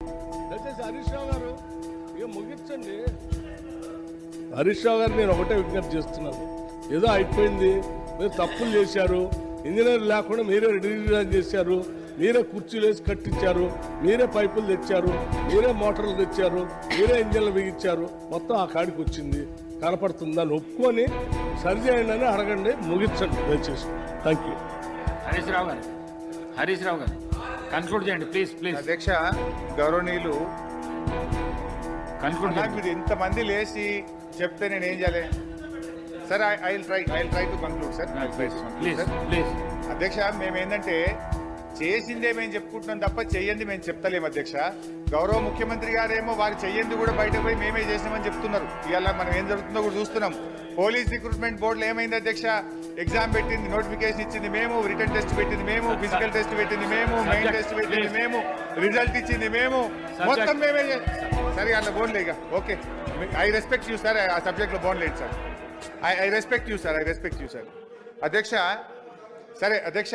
దయచేసి హరీష్ రావు గారు ఇక ముగించండి. హరీష్ రావు గారు నేను ఒకటే విజ్ఞప్తి చేస్తున్నాను. ఏదో అయిపోయింది మీరు తప్పులు చేశారు ఇంజనీర్ లేకుండా మీరే రిడిజైన్ చేశారు మీరే కుర్చీలు వేసి కట్టించారు మీరే పైపులు తెచ్చారు మీరే మోటార్లు తెచ్చారు మీరే ఇంజన్లు బిగించారు మొత్తం ఆ కాడికి వచ్చింది. కనపడుతుందని ఒప్పుకొని సరి చేయండి అని అడగండి ముగించండి దయచేసి. థ్యాంక్ యూ హరీష్ రావు గారు హరీష్ రావు గారు. కన్క్లూడ్ చేయండి ప్లీజ్ ప్లీజ్ అధ్యక్ష గౌరవనీయులు కన్క్లూడ్ నాకు చేయండి. మీరు ఇంతమంది లేచి చెప్తే నేను ఏం చేయాలి? Sir I try I try to conclude sir please please అధ్యక్ష మేము ఏంటంటే చేసిందే మేము చెప్పుకుంటున్నాం తప్ప చెయ్యంది మేము చెప్తలేము అధ్యక్ష. గౌరవ ముఖ్యమంత్రి గారేమో వారు చెయ్యంది కూడా బయట పోయి మేమే చేసినామని చెప్తున్నారు. ఇవాళ మనం ఏం జరుగుతుందో కూడా చూస్తున్నాం. పోలీస్ రిక్రూట్మెంట్ బోర్డులో ఏమైంది అధ్యక్ష? ఎగ్జామ్ పెట్టింది నోటిఫికేషన్ ఇచ్చింది మేము రిటర్న్ టెస్ట్ పెట్టింది మేము ఫిజికల్ టెస్ట్ పెట్టింది మేము మెయిన్ టెస్ట్ పెట్టింది మేము రిజల్ట్ ఇచ్చింది మేము. మొత్తం మేమే సరే అట్లా బోన్లే ఇక. Okay. I respect you sir ఆ సబ్జెక్ట్లో బోన్లేదు sir I I respect you sir I respect you sir అధ్యక్ష సరే అధ్యక్ష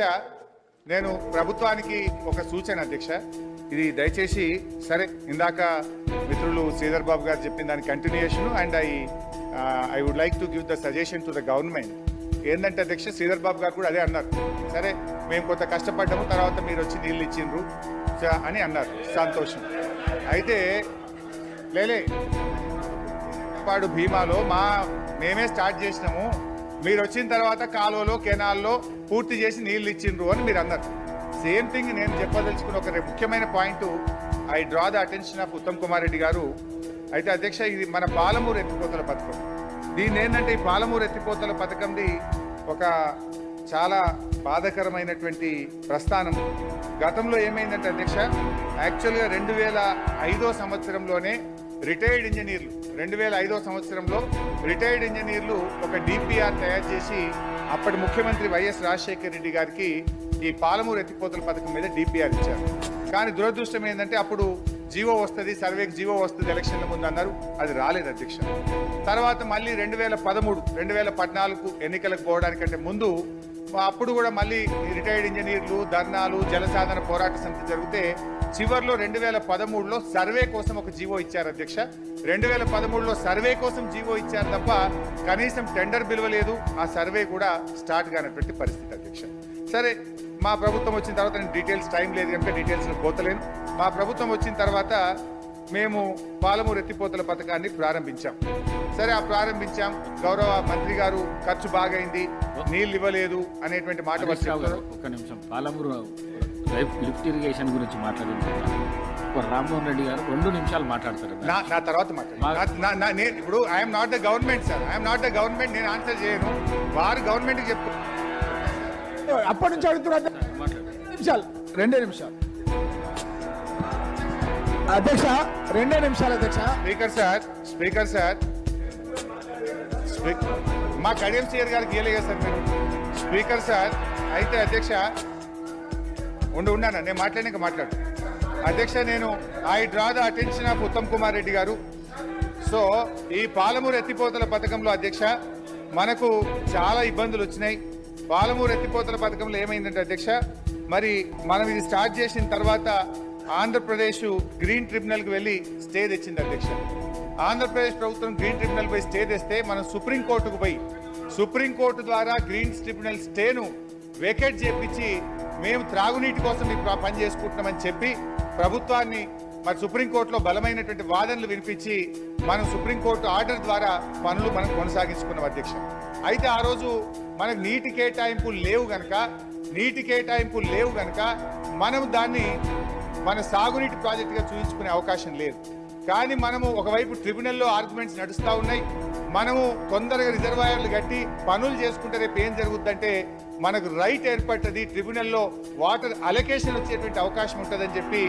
నేను ప్రభుత్వానికి ఒక సూచన అధ్యక్ష. ఇది దయచేసి సరే ఇందాక మిత్రులు శ్రీధర్ బాబు గారు చెప్పిన దాని continuation and I I would like to give the suggestion to the government ఏంటంటే అధ్యక్ష శ్రీధర్ బాబు గారు కూడా అదే అన్నారు. సరే మేము కొంత కష్టపడ్డాము తర్వాత మీరు వచ్చి నీళ్ళు ఇచ్చిండ్రు అని అన్నారు. సంతోషం. అయితే లేలే పాడు భీమాలో మా మేమే స్టార్ట్ చేసినాము. మీరు వచ్చిన తర్వాత కాలువలో కెనాల్లో పూర్తి చేసి నీళ్ళు ఇచ్చిండ్రు అని మీరు అన్నారు. సేమ్ థింగ్ నేను చెప్పదలుచుకున్న ఒక ముఖ్యమైన point I draw the attention of Uttam Kumar Reddy గారు. అయితే అధ్యక్ష ఇది మన పాలమూరు ఎత్తిపోతల పథకం. దీన్ని ఏంటంటే ఈ పాలమూరు ఎత్తిపోతల పథకంది ఒక చాలా బాధకరమైనటువంటి ప్రస్థానం. గతంలో ఏమైందంటే అధ్యక్ష యాక్చువల్గా రెండు వేల ఐదో సంవత్సరంలోనే రిటైర్డ్ ఇంజనీర్లు రెండు వేల ఐదో సంవత్సరంలో రిటైర్డ్ ఇంజనీర్లు ఒక డిపిఆర్ తయారు చేసి అప్పటి ముఖ్యమంత్రి వైఎస్ రాజశేఖర రెడ్డి గారికి ఈ పాలమూరు ఎత్తిపోతల పథకం మీద డిపిఆర్ ఇచ్చారు. కానీ దురదృష్టం ఏంటంటే అప్పుడు జీవో వస్తుంది సర్వేకి జీవో వస్తుంది ఎలక్షన్ల ముందు అన్నారు. అది రాలేదు అధ్యక్ష. తర్వాత మళ్ళీ రెండు వేల పదమూడు రెండు వేల పద్నాలుగు ఎన్నికలకు పోవడానికంటే ముందు అప్పుడు కూడా మళ్ళీ రిటైర్డ్ ఇంజనీర్లు ధర్నాలు జలసాధన పోరాట సమితి జరిగితే చివర్లో రెండు వేల పదమూడులో సర్వే కోసం ఒక జీవో ఇచ్చారు అధ్యక్ష. రెండు వేల పదమూడులో సర్వే కోసం జీవో ఇచ్చారు తప్ప కనీసం టెండర్ పిలవలేదు ఆ సర్వే కూడా స్టార్ట్ కానటువంటి పరిస్థితి అధ్యక్ష. సరే మా ప్రభుత్వం వచ్చిన తర్వాత నేను డీటెయిల్స్ టైం లేదు కనుక డీటెయిల్స్ పోతలేను. మా ప్రభుత్వం వచ్చిన తర్వాత మేము పాలమూరు ఎత్తిపోతల పథకాన్ని ప్రారంభించాం. సరే ఆ ప్రారంభించాం. గౌరవ మంత్రి గారు ఖర్చు బాగైంది నీళ్ళు ఇవ్వలేదు అనేటువంటి మాట ఒక్క నిమిషం పాలమూరు లైఫ్ లిఫ్ట్ ఇరిగేషన్ గురించి మాట్లాడింది ఒక రామ్మోహన్ రెడ్డి గారు రెండు నిమిషాలు మాట్లాడతారు నా నా తర్వాత మాట్లాడు ఇప్పుడు I'm not the government sir I'm not the government నేను ఆన్సర్ చేయను. వారు గవర్నమెంట్కి చెప్పు అప్పటి నుంచి అడుగుతున్నారు నిమిషాలు రెండే నిమిషాలు. అధ్యక్ష రెండే నిమిషాలు అధ్యక్ష. Speaker sir speaker sir. మా కడియం సీఆర్ గారికి ఇయ్యలేదు సార్ మీరు. స్పీకర్ సార్ అయితే అధ్యక్ష ఉండు ఉన్నాను? నేను మాట్లాడినాక మాట్లాడు. అధ్యక్ష నేను I draw the attention of Uttam Kumar Reddy గారు. సో ఈ పాలమూరు ఎత్తిపోతల పథకంలో అధ్యక్ష మనకు చాలా ఇబ్బందులు వచ్చినాయి. పాలమూరు ఎత్తిపోతల పథకంలో ఏమైందంటే అధ్యక్ష మరి మనం ఇది స్టార్ట్ చేసిన తర్వాత ఆంధ్రప్రదేశ్ గ్రీన్ ట్రిబ్యునల్కి వెళ్ళి స్టే తెచ్చింది అధ్యక్ష. ఆంధ్రప్రదేశ్ ప్రభుత్వం గ్రీన్ ట్రిబ్యునల్ పై స్టే తెస్తే మనం సుప్రీంకోర్టుకు పోయి సుప్రీంకోర్టు ద్వారా గ్రీన్ ట్రిబ్యునల్ స్టేను వేకేట్ చేపించి మేము త్రాగునీటి కోసం మీకు పని చేసుకుంటున్నామని చెప్పి ప్రభుత్వాన్ని మరి సుప్రీంకోర్టులో బలమైనటువంటి వాదనలు వినిపించి మనం సుప్రీంకోర్టు ఆర్డర్ ద్వారా పనులు మనం కొనసాగించుకున్నాం అధ్యక్ష. అయితే ఆ రోజు మనకు నీటి కేటాయింపులు లేవు గనక నీటి కేటాయింపులు లేవు గనక మనం దాన్ని మన సాగునీటి ప్రాజెక్టుగా చూపించుకునే అవకాశం లేదు. కానీ మనము ఒకవైపు ట్రిబ్యునల్లో ఆర్గ్యుమెంట్స్ నడుస్తూ ఉన్నాయి. మనము తొందరగా రిజర్వాయర్లు కట్టి పనులు చేసుకుంటే రేపు ఏం జరుగుద్దంటే మనకు రైట్ ఏర్పడుతుంది ట్రిబ్యునల్లో వాటర్ అలొకేషన్ వచ్చేటువంటి అవకాశం ఉంటుందని చెప్పి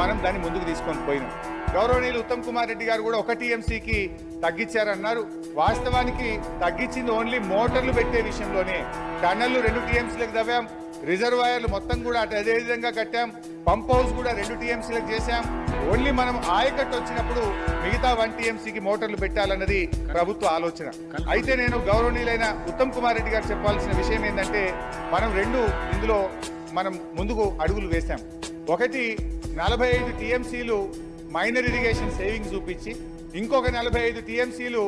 మనం దాన్ని ముందుకు తీసుకొని పోయినాం. గౌరవనీయులు ఉత్తమ్ కుమార్ రెడ్డి గారు కూడా ఒక టీఎంసీకి తగ్గించారన్నారు. వాస్తవానికి తగ్గించింది ఓన్లీ మోటార్లు పెట్టే విషయంలోనే. టన్నళ్ళు రెండు టీఎంసీలకు తవ్వాం రిజర్వాయర్లు మొత్తం కూడా అదే విధంగా కట్టాం పంప్ హౌస్ కూడా రెండు టీఎంసీలకు చేశాం. ఓన్లీ మనం ఆయకట్టు వచ్చినప్పుడు మిగతా వన్ టీఎంసీకి మోటార్లు పెట్టాలన్నది ప్రభుత్వ ఆలోచన. అయితే నేను గౌరవనీయులైన ఉత్తమ్ కుమార్ రెడ్డి గారు చెప్పాల్సిన విషయం ఏంటంటే మనం రెండు ఇందులో మనం ముందుకు అడుగులు వేశాం. ఒకటి నలభై ఐదు టీఎంసీలు మైనర్ ఇరిగేషన్ సేవింగ్స్ చూపించి ఇంకొక నలభై ఐదు టీఎంసీలు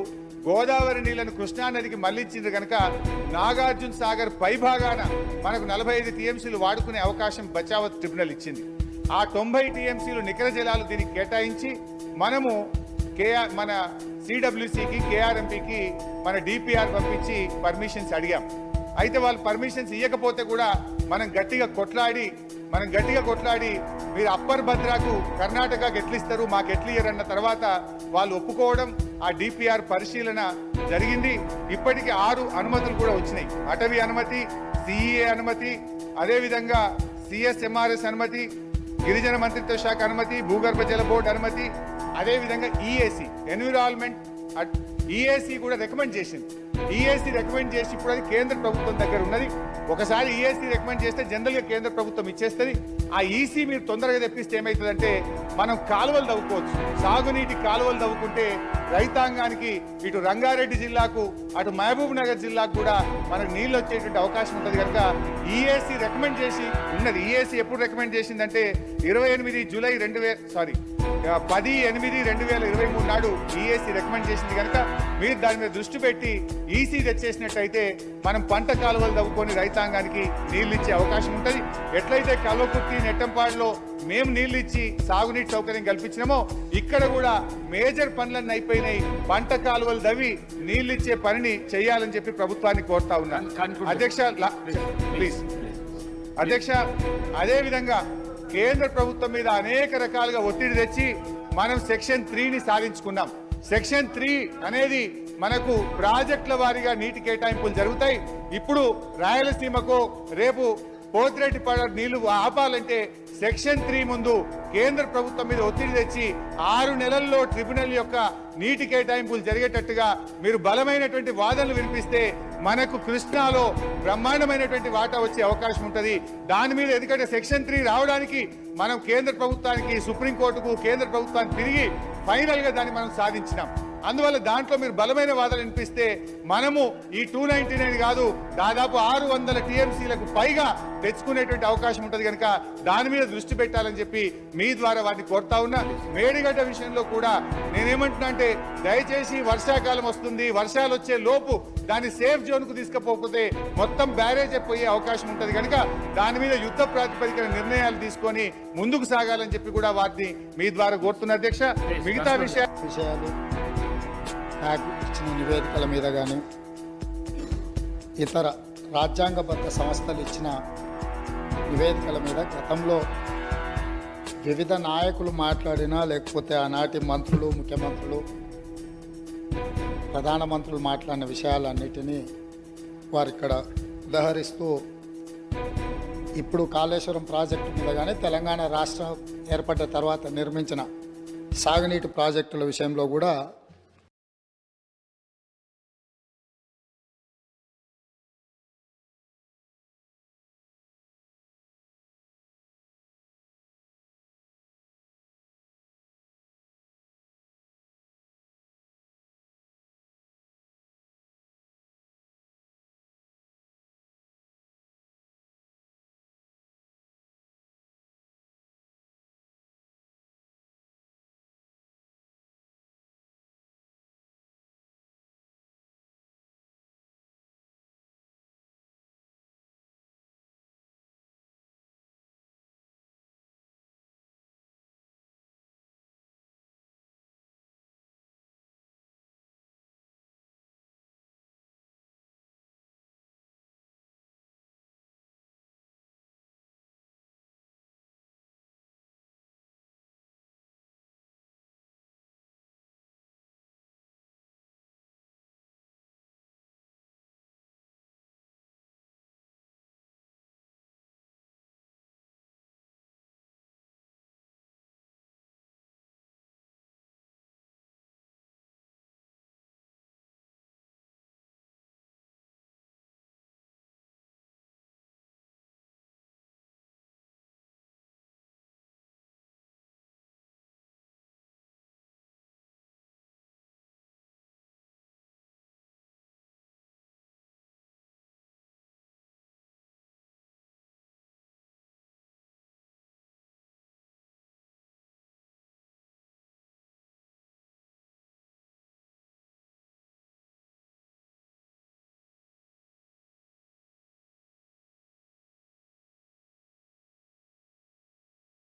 గోదావరి నీళ్ళను కృష్ణా నదికి మళ్ళించింది కనుక నాగార్జున సాగర్ పైభాగాన మనకు నలభై ఐదు టీఎంసీలు వాడుకునే అవకాశం బచావత్ ట్రిబ్యునల్ ఇచ్చింది. ఆ తొంభై టీఎంసీలు నికర జలాలు దీనికి కేటాయించి మనము కేఆర్ మన సిడబ్ల్యూసికి కేఆర్ఎంపీకి మన డిపిఆర్ పంపించి పర్మిషన్స్ అడిగాం. అయితే వాళ్ళు పర్మిషన్స్ ఇవ్వకపోతే కూడా మనం గట్టిగా కొట్లాడి మనం గట్టిగా కొట్లాడి మీరు అప్పర్ భద్రాకు కర్ణాటకకు ఎట్లిస్తారు మాకు ఎట్లియ్యరన్న తర్వాత వాళ్ళు ఒప్పుకోవడం ఆ డిపిఆర్ పరిశీలన జరిగింది. ఇప్పటికి ఆరు అనుమతులు కూడా వచ్చినాయి. అటవీ అనుమతి సిఈఏ అనుమతి అదేవిధంగా సిఎస్ఎంఆర్ఎస్ అనుమతి గిరిజన మంత్రిత్వ శాఖ అనుమతి భూగర్భ జల బోర్డు అనుమతి అదేవిధంగా ఈఏసీ ఎన్విరాన్మెంట్ ఈఏసీ కూడా రికమెండ్ చేసింది. ఈఏసీ రికమెండ్ చేసి ఇప్పుడు అది కేంద్ర ప్రభుత్వం దగ్గర ఉన్నది. ఒకసారి ఈఏసీ రికమెండ్ చేస్తే జనరల్గా కేంద్ర ప్రభుత్వం ఇచ్చేస్తుంది. ఆ ఈసీ మీరు తొందరగా తెప్పిస్తే ఏమవుతుందంటే మనం కాలువలు తవ్వుకోవచ్చు. సాగునీటి కాలువలు తవ్వుకుంటే రైతాంగానికి ఇటు రంగారెడ్డి జిల్లాకు అటు మహబూబ్ నగర్ జిల్లాకు కూడా మనకు నీళ్ళు వచ్చేటువంటి అవకాశం ఉంటుంది కనుక ఈఏసీ రికమెండ్ చేసి ఉన్నది. ఈఏసీ ఎప్పుడు రికమెండ్ చేసిందంటే ఇరవై ఎనిమిది జూలై రెండు వేల సారీ పది ఎనిమిది రెండు వేల ఇరవై మూడు నాడు ఈఏసీ రికమెండ్ చేసింది కనుక మీరు దాని మీద దృష్టి పెట్టి ఈసీ తెచ్చేసినట్టయితే మనం పంట కాలువలు తవ్వుకొని రైతాంగానికి నీళ్ళు ఇచ్చే అవకాశం ఉంటుంది. ఎట్లయితే కల్వకుర్తి నెట్టంపాడులో మేము నీళ్ళు ఇచ్చి సాగునీటి సౌకర్యం కల్పించినామో ఇక్కడ కూడా మేజర్ పనులన్నీ అయిపోయినాయి. పంట కాలువలు దవ్వి నీళ్ళు ఇచ్చే పనిని చేయాలని చెప్పి ప్రభుత్వాన్ని కోరుతా ఉన్నాను. అధ్యక్ష ప్లీజ్ అధ్యక్ష అదే విధంగా కేంద్ర ప్రభుత్వం మీద అనేక రకాలుగా ఒత్తిడి తెచ్చి మనం సెక్షన్ త్రీని సాధించుకున్నాం. సెక్షన్ త్రీ అనేది మనకు ప్రాజెక్టుల వారీగా నీటి కేటాయింపులు జరుగుతాయి. ఇప్పుడు రాయలసీమకు రేపు పోతిరెడ్డి పడ నీళ్ళు ఆపాలంటే సెక్షన్ త్రీ ముందు కేంద్ర ప్రభుత్వం మీద ఒత్తిడి తెచ్చి ఆరు నెలల్లో ట్రిబ్యునల్ యొక్క నీటి కేటాయింపులు జరిగేటట్టుగా మీరు బలమైనటువంటి వాదనలు వినిపిస్తే మనకు కృష్ణాలో బ్రహ్మాండమైనటువంటి వాటా వచ్చే అవకాశం ఉంటుంది. దాని మీద ఎందుకంటే సెక్షన్ త్రీ రావడానికి మనం కేంద్ర ప్రభుత్వానికి సుప్రీంకోర్టుకు కేంద్ర ప్రభుత్వానికి తిరిగి ఫైనల్గా దాన్ని మనం సాధించినాం. అందువల్ల దాంట్లో మీరు బలమైన వాదన వినిపిస్తే మనము ఈ టూ నైన్టీ నైన్ కాదు దాదాపు ఆరు వందల టీఎంసీలకు పైగా తెచ్చుకునేటువంటి అవకాశం ఉంటుంది కనుక దాని మీద దృష్టి పెట్టాలని చెప్పి మీ ద్వారా వాటిని కోరుతా ఉన్నా. మేడిగడ్డ విషయంలో కూడా నేనేమంటున్నా అంటే దయచేసి వర్షాకాలం వస్తుంది వర్షాలు వచ్చే లోపు దాన్ని సేఫ్ జోన్కు తీసుకుపోకపోతే మొత్తం బ్యారేజ్ అయిపోయే అవకాశం ఉంటుంది కనుక దాని మీద యుద్ధ ప్రాతిపదికన నిర్ణయాలు తీసుకొని ముందుకు సాగాలని చెప్పి కూడా వాటిని మీ ద్వారా కోరుతున్న అధ్యక్ష. మిగతా విషయాలు నాకు ఇచ్చిన నివేదికల మీద కానీ ఇతర రాజ్యాంగబద్ధ సంస్థలు ఇచ్చిన నివేదికల మీద గతంలో వివిధ నాయకులు మాట్లాడినా లేకపోతే ఆనాటి మంత్రులు ముఖ్యమంత్రులు ప్రధానమంత్రులు మాట్లాడిన విషయాలన్నిటినీ వారు ఇక్కడ ఉదహరిస్తూ ఇప్పుడు కాళేశ్వరం ప్రాజెక్టు మీద కానీ తెలంగాణ రాష్ట్రం ఏర్పడ్డ తర్వాత నిర్మించిన సాగునీటి ప్రాజెక్టుల విషయంలో కూడా